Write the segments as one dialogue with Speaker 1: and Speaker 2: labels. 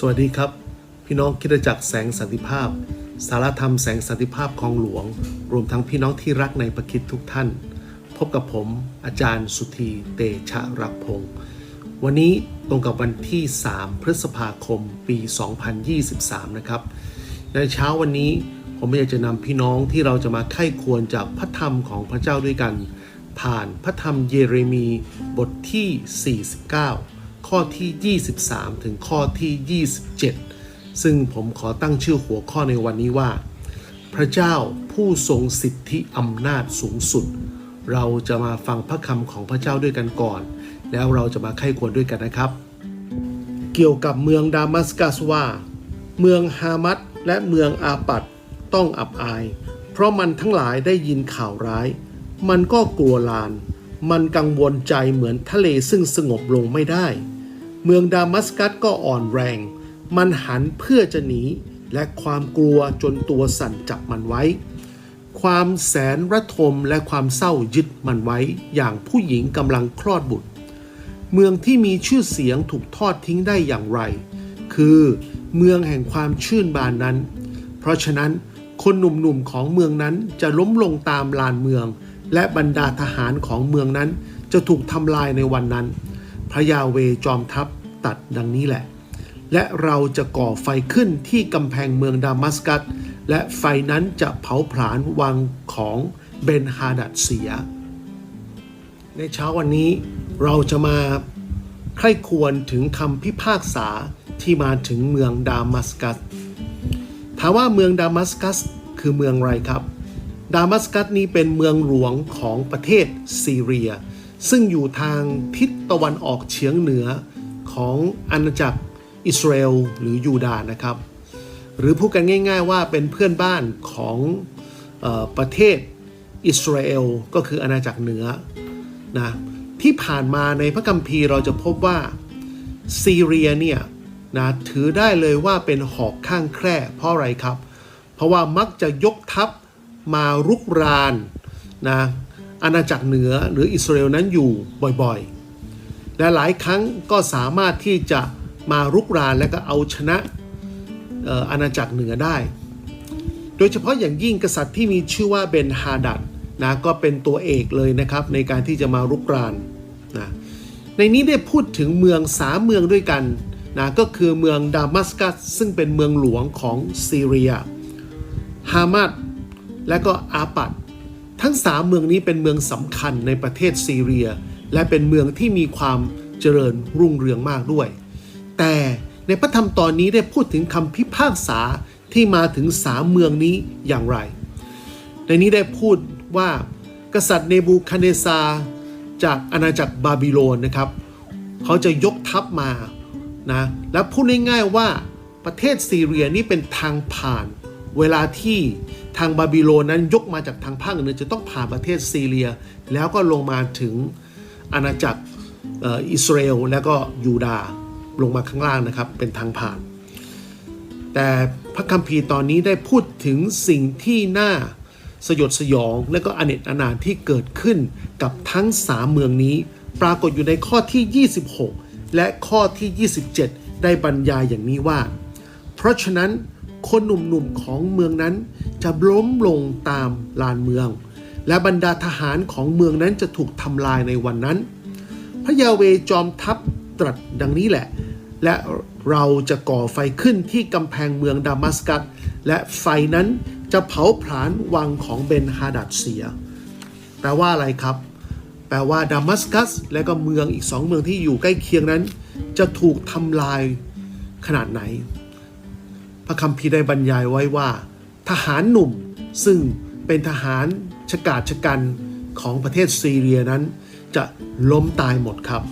Speaker 1: สวัสดีครับ พี่น้องคิดจักแสงสันติภาพ สารธรรมแสงสันติภาพของหลวง รวมทั้งพี่น้องที่รักในประคิดทุกท่าน พบกับผมอาจารย์สุธีเตชะรักพงศ์วันนี้ตรงกับวันที่ 3 พฤษภาคมปี 2023 นะครับ ในเช้าวันนี้ผมอยากจะนำพี่น้องที่เราจะมาไข้ควรจากพระธรรมของพระเจ้าด้วยกัน ผ่านพระธรรมเยเรมีบทที่ 49 ข้อที่ 23 ถึงข้อที่ 27 ซึ่งผมขอตั้งชื่อหัวข้อในวันนี้ว่า พระเจ้าผู้ทรงสิทธิอำนาจสูงสุด เราจะมาฟังพระคำของพระเจ้าด้วยกันก่อน แล้วเราจะมาไข้ควรด้วยกันนะครับ เกี่ยวกับเมืองดามัสกัสว่า เมืองฮามัดและเมืองอาปัดต้องอับอาย เพราะมันทั้งหลายได้ยินข่าวร้าย มันก็กลัวลาน มันกังวลใจเหมือนทะเลซึ่งสงบลงไม่ได้ เมืองดามัสกัสก็อ่อนแรง มันหันเพื่อจะหนี และความกลัวจนตัวสั่นจับมันไว้ ความแสนระทมและความเศร้ายึดมันไว้ อย่างผู้หญิงกำลังคลอดบุตร เมืองที่มีชื่อเสียงถูกทอดทิ้งได้อย่างไร คือเมืองแห่งความชื่นบานนั้น เพราะฉะนั้นคนหนุ่มๆของเมืองนั้นจะล้มลงตามลานเมือง และบรรดาทหารของเมืองนั้นจะถูกทำลายในวันนั้น พระยาเวจอมทัพ ตัดดังนี้แหละ และเราจะก่อไฟขึ้นที่กำแพงเมืองดามัสกัส และไฟนั้นจะเผาผลาญวังของเบนฮาดัดเสีย ในเช้าวันนี้เราจะมาใคร่ควรถึงคำพิพากษาที่มาถึงเมืองดามัสกัส ถามว่าเมืองดามัสกัสคือเมืองไรครับ ดามัสกัสนี้เป็นเมืองหลวงของประเทศซีเรีย ซึ่งอยู่ทางทิศตะวันออกเฉียงเหนือ ของอาณาจักรอิสราเอลหรือยูดาห์นะครับ หรือพูดกันง่าย ๆ ว่าเป็นเพื่อนบ้านของออประเทศอิสราเอลก็คืออาณาจักรเหนือนะที่ผ่านมาในพระคัมภีร์เราจะพบว่าซีเรียเนี่ยนะถือได้เลยว่าเป็นหอกข้างแคร่เพราะอะไรครับ เพราะว่ามักจะยกทัพมารุกรานนะอาณาจักรเหนือหรืออิสราเอลนั้นอยู่บ่อยๆ และหลายครั้งก็สามารถที่จะมารุกรานและก็เอาชนะอาณาจักรเหนือได้ โดยเฉพาะอย่างยิ่งกษัตริย์ที่มีชื่อว่าเบนฮาดัดนะก็เป็นตัวเอกเลยนะครับในการที่จะมารุกรานนะในนี้ได้พูดถึงเมืองสามเมืองด้วยกันนะก็คือเมืองดามัสกัสซึ่งเป็นเมืองหลวงของซีเรีย ฮามัดและก็อาปัดทั้งสามเมืองนี้เป็นเมืองสำคัญในประเทศซีเรีย และเป็นเมืองที่มีความเจริญรุ่งเรืองมากด้วย แต่ในพระธรรมตอนนี้ได้พูดถึงคำพิพากษาที่มาถึงสามเมืองนี้อย่างไร ในนี้ได้พูดว่ากษัตริย์เนบูคัดเนซาจากอาณาจักรบาบิโลนนะครับ เขาจะยกทัพมานะและพูดง่ายๆว่าประเทศซีเรียนี่เป็นทางผ่าน เวลาที่ทางบาบิโลนนั้นยกมาจากทางภาคเหนือจะต้องผ่านประเทศซีเรีย แล้วก็ลงมาถึง อาณาจักรอิสราเอลแล้วก็ยูดาห์ลงมาข้างล่างนะครับเป็นทางผ่าน แต่พระคัมภีร์ตอนนี้ได้พูดถึงสิ่งที่น่าสยดสยองและก็อเนจอนาถที่เกิดขึ้นกับทั้งสามเมืองนี้ ปรากฏอยู่ในข้อที่ 26 และข้อที่ 27 ได้บรรยายอย่างนี้ว่า เพราะฉะนั้นคนหนุ่มๆของเมืองนั้นจะล้มลงตามลานเมือง และบรรดาทหารของเมืองนั้นจะถูกทำลายในวันนั้น พระยาเวจอมทัพตรัสดังนี้แหละ และเราจะก่อไฟขึ้นที่กำแพงเมืองดามัสกัส และไฟนั้นจะเผาผลาญวังของเบนฮาดัดเสีย แปลว่าอะไรครับ แปลว่าดามัสกัส และก็เมืองอีกสองเมืองที่อยู่ใกล้เคียงนั้น จะถูกทำลายขนาดไหน พระคัมภีร์ได้บรรยายไว้ว่า ทหารหนุ่มซึ่งเป็นทหาร ชกาจชกันของประเทศซีเรียนั้น จะล้มตายหมดครับ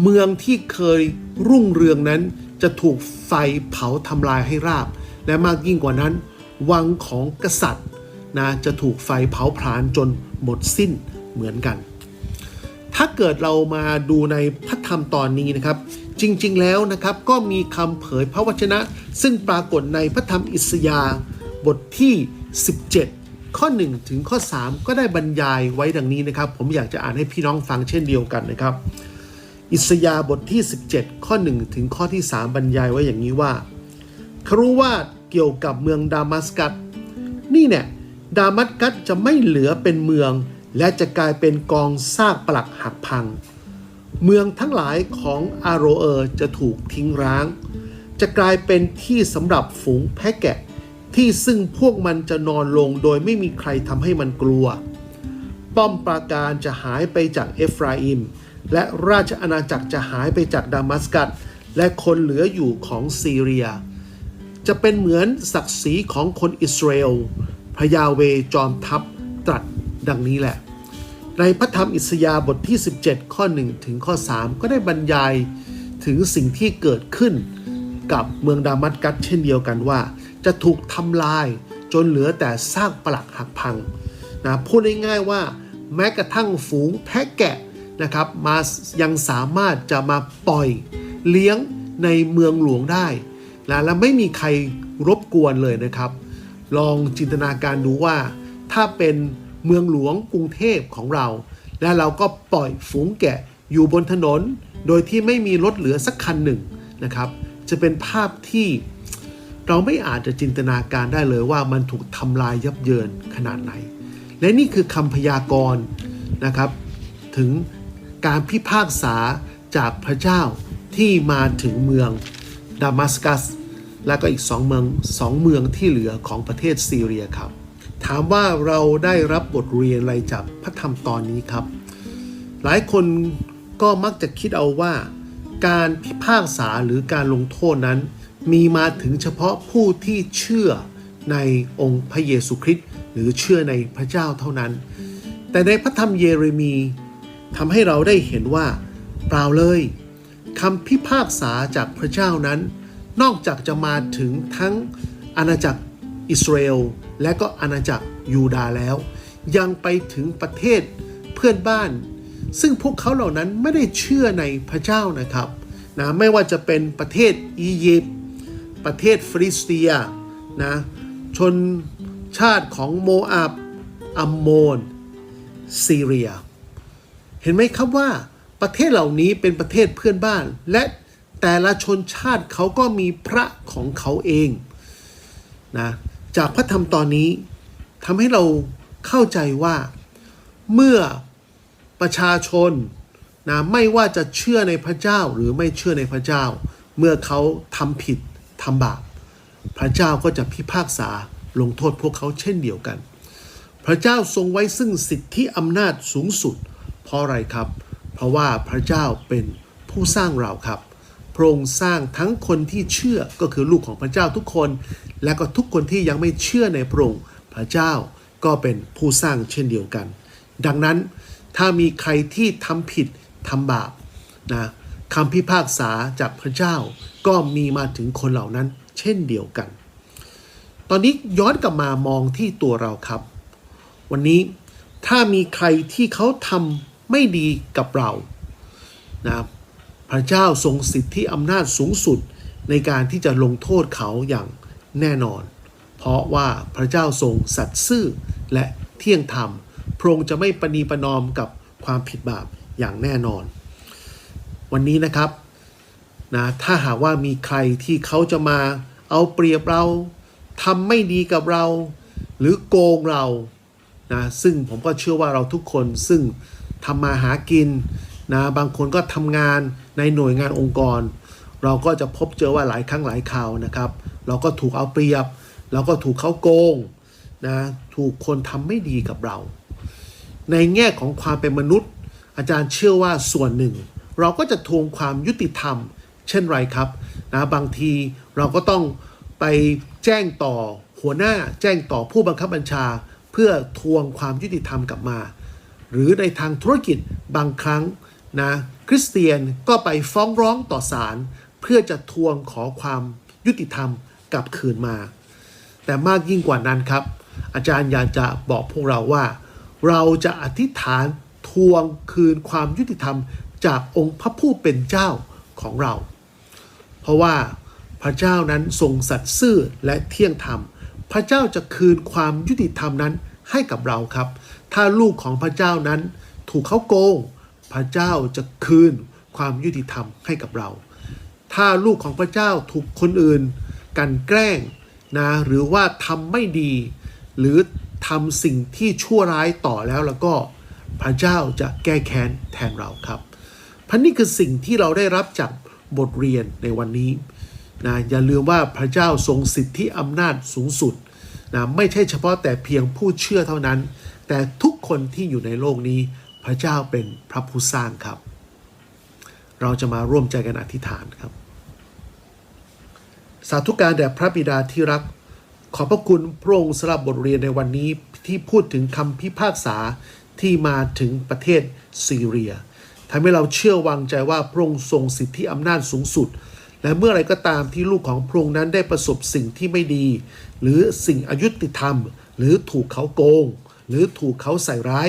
Speaker 1: เมืองที่เคยรุ่งเรืองนั้นจะถูกไฟเผาทำลายให้ราบ และมากยิ่งกว่านั้น วังของกษัตริย์นะจะถูกไฟเผาผลาญจนหมดสิ้นเหมือนกัน ถ้าเกิดเรามาดูในพระธรรมตอนนี้นะครับ จริงๆแล้วนะครับก็มีคำเผยพระวจนะ ซึ่งปรากฏในพระธรรมอิสยาห์บทที่ 17 ข้อ 1 ถึงข้อ 3 ก็ได้บรรยายไว้ดังนี้นะครับ ผมอยากจะอ่านให้พี่น้องฟังเช่นเดียวกันนะครับ อิสยาบทที่ 17 ข้อ 1 ถึงข้อที่ 3 บรรยายไว้อย่างนี้ว่าเขารู้ว่าเกี่ยวกับเมืองดามัสกัสนี่เนี่ยดามัสกัสจะไม่เหลือเป็นเมือง และจะกลายเป็นกองซากปลักหักพัง เมืองทั้งหลายของอาโรเออร์จะถูกทิ้งร้าง จะกลายเป็นที่สำหรับฝูงแพะแกะ ที่ซึ่งพวกมันจะนอนลงโดยไม่มีใครทำให้มันกลัว ป้อมปราการจะหายไปจากเอฟราอิม และราชอาณาจักรจะหายไปจากดามัสกัส และคนเหลืออยู่ของซีเรีย จะเป็นเหมือนศักดิ์ศรีของคนอิสราเอลพระยาเวจอมทัพตรัสดังนี้แหละ ในพระธรรมอิสยาห์บทที่ 17 ข้อ 1 ถึงข้อ 3 ก็ได้บรรยายถึงสิ่งที่เกิดขึ้นกับเมืองดามัสกัสเช่นเดียวกันว่า จะถูกทำลายจนเหลือแต่ซากปลักหักพังนะพูดง่ายๆว่าแม้กระทั่งฝูงแพะแกะนะครับมายังสามารถจะมาปล่อยเลี้ยงในเมืองหลวงได้นะและไม่มีใครรบกวนเลยนะครับ ลองจินตนาการดูว่า ถ้าเป็นเมืองหลวงกรุงเทพของเรา และเราก็ปล่อยฝูงแกะอยู่บนถนน โดยที่ไม่มีรถเหลือสักคันหนึ่งนะครับ จะเป็นภาพที่ เราไม่อาจจะจินตนาการได้เลยว่ามันถูกทำลายยับเยินขนาดไหน และนี่คือคำพยากรณ์นะครับ ถึงการพิพากษาจากพระเจ้าที่มาถึงเมืองดามัสกัส และก็อีกสองเมืองสองเมืองที่เหลือของประเทศซีเรียครับ ถามว่าเราได้รับบทเรียนอะไรจากพระธรรมตอนนี้ครับ หลายคนก็มักจะคิดเอาว่า การพิพากษาหรือการลงโทษนั้น มีมาถึงเฉพาะผู้ที่เชื่อในองค์พระเยซูคริสต์หรือเชื่อในพระเจ้าเท่านั้น แต่ในพระธรรมเยเรมีทำให้เราได้เห็นว่า เปล่าเลยคำพิพากษาจากพระเจ้านั้น นอกจากจะมาถึงทั้งอาณาจักรอิสราเอลและก็อาณาจักรยูดาแล้ว ยังไปถึงประเทศเพื่อนบ้าน ซึ่งพวกเขาเหล่านั้นไม่ได้เชื่อในพระเจ้านะครับนะไม่ว่าจะเป็นประเทศอียิปต์ ประเทศฟิลิสเตียนะชนชาติของโมอาบอัมโมนซีเรีย เห็นไหมครับว่าประเทศเหล่านี้เป็นประเทศเพื่อนบ้าน และแต่ละชนชาติเขาก็มีพระของเขาเองนะจากพระธรรมตอนนี้ทำให้เราเข้าใจว่าเมื่อประชาชนนะไม่ว่าจะเชื่อในพระเจ้าหรือไม่เชื่อในพระเจ้า เมื่อเขาทำผิด ทำบาปพระเจ้าก็จะพิพากษาลงโทษพวกเขาเช่นเดียวกัน พระเจ้าทรงไว้ซึ่งสิทธิอำนาจสูงสุด เพราะอะไรครับ เพราะว่าพระเจ้าเป็นผู้สร้างเราครับ พระองค์สร้างทั้งคนที่เชื่อก็คือลูกของพระเจ้าทุกคน และก็ทุกคนที่ยังไม่เชื่อในพระองค์พระเจ้าก็เป็นผู้สร้างเช่นเดียวกัน ดังนั้นถ้ามีใครที่ทำผิดทำบาปนะ คำพิพากษาจากพระเจ้าก็มีมาถึงคนเหล่านั้น เช่นเดียวกัน ตอนนี้ย้อนกลับมามองที่ตัวเราครับ วันนี้ถ้ามีใครที่เขาทำไม่ดีกับเรานะพระเจ้าทรงสิทธิอำนาจสูงสุดในการที่จะลงโทษเขาอย่างแน่นอน เพราะว่าพระเจ้าทรงสัตย์ซื่อและเที่ยงธรรม พระองค์จะไม่ประนีประนอมกับความผิดบาปอย่างแน่นอน วันนี้นะครับนะถ้าหากว่ามีใครที่เขาจะมาเอาเปรียบเราทำไม่ดีกับเรา หรือโกงเรานะซึ่งผมก็เชื่อว่าเราทุกคนซึ่งทำมาหากินนะบางคนก็ทำงานในหน่วยงานองค์กร เราก็จะพบเจอว่าหลายครั้งหลายคราวนะครับ เราก็ถูกเอาเปรียบ เราก็ถูกเขาโกงนะถูกคนทำไม่ดีกับเรา ในแง่ของความเป็นมนุษย์ อาจารย์เชื่อว่าส่วนหนึ่ง เราก็จะทวงความยุติธรรม เช่นไรครับนะบางทีเราก็ต้องไปแจ้งต่อหัวหน้าแจ้งต่อผู้บังคับบัญชา เพื่อทวงความยุติธรรมกลับมา หรือในทางธุรกิจบางครั้งนะคริสเตียนก็ไปฟ้องร้องต่อศาลเพื่อจะทวงขอความยุติธรรมกลับคืนมา แต่มากยิ่งกว่านั้นครับ อาจารย์อยากจะบอกพวกเราว่า เราจะอธิษฐานทวงคืนความยุติธรรม จากองค์พระผู้เป็นเจ้าของเรา เพราะว่าพระเจ้านั้นทรงสัตย์ซื่อและเที่ยงธรรม พระเจ้าจะคืนความยุติธรรมนั้นให้กับเราครับ ถ้าลูกของพระเจ้านั้นถูกเขาโกง พระเจ้าจะคืนความยุติธรรมให้กับเรา ถ้าลูกของพระเจ้าถูกคนอื่น กันแกล้งนะหรือว่าทำไม่ดี หรือทำสิ่งที่ชั่วร้ายต่อแล้วแล้วก็ พระเจ้าจะแก้แค้นแทนเราครับ พันนี่คือสิ่งที่เราได้รับจากบทเรียนในวันนี้นะอย่าลืมว่าพระเจ้าทรงสิทธิอำนาจสูงสุดนะไม่ใช่เฉพาะแต่เพียงผู้เชื่อเท่านั้น แต่ทุกคนที่อยู่ในโลกนี้ พระเจ้าเป็นพระผู้สร้างครับ เราจะมาร่วมใจกันอธิษฐานครับ สาธุการแด่พระบิดาที่รัก ขอบพระคุณพระองค์สำหรับบทเรียนในวันนี้ที่พูดถึงคำพิพากษาที่มาถึงประเทศซีเรีย ทำให้เราเชื่อวางใจว่าพระองค์ทรงสิทธิอำนาจสูงสุด และเมื่อไรก็ตามที่ลูกของพระองค์นั้นได้ประสบสิ่งที่ไม่ดี หรือสิ่งอายุติธรรม หรือถูกเขาโกง หรือถูกเขาใส่ร้าย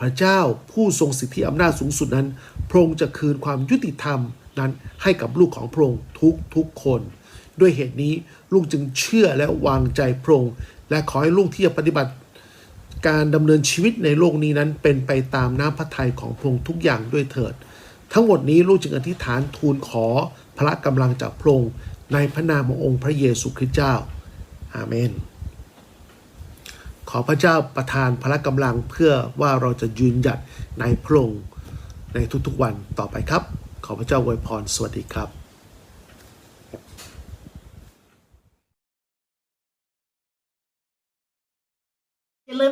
Speaker 1: พระเจ้าผู้ทรงสิทธิอำนาจสูงสุดนั้น พระองค์จะคืนความยุติธรรมนั้นให้กับลูกของพระองค์ทุกทุกคน ด้วยเหตุนี้ลูกจึงเชื่อและวางใจพระองค์และขอให้ลูกที่จะปฏิบัติ การดำเนินชีวิตในโลกนี้นั้นเป็นไปตามน้ำพระทัยของพระองค์ทุกอย่างด้วยเถิด ทั้งหมดนี้ลูกจึงอธิษฐานทูลขอพระกำลังจากพระองค์ในพระนามขององค์พระเยซูคริสต์เจ้า อาเมน ขอพระเจ้าประทานพละกำลังเพื่อว่าเราจะยืนหยัดในพระองค์ในทุกๆวันต่อไปครับ ขอพระเจ้าอวยพรสวัสดีครับ
Speaker 2: อย่าลืม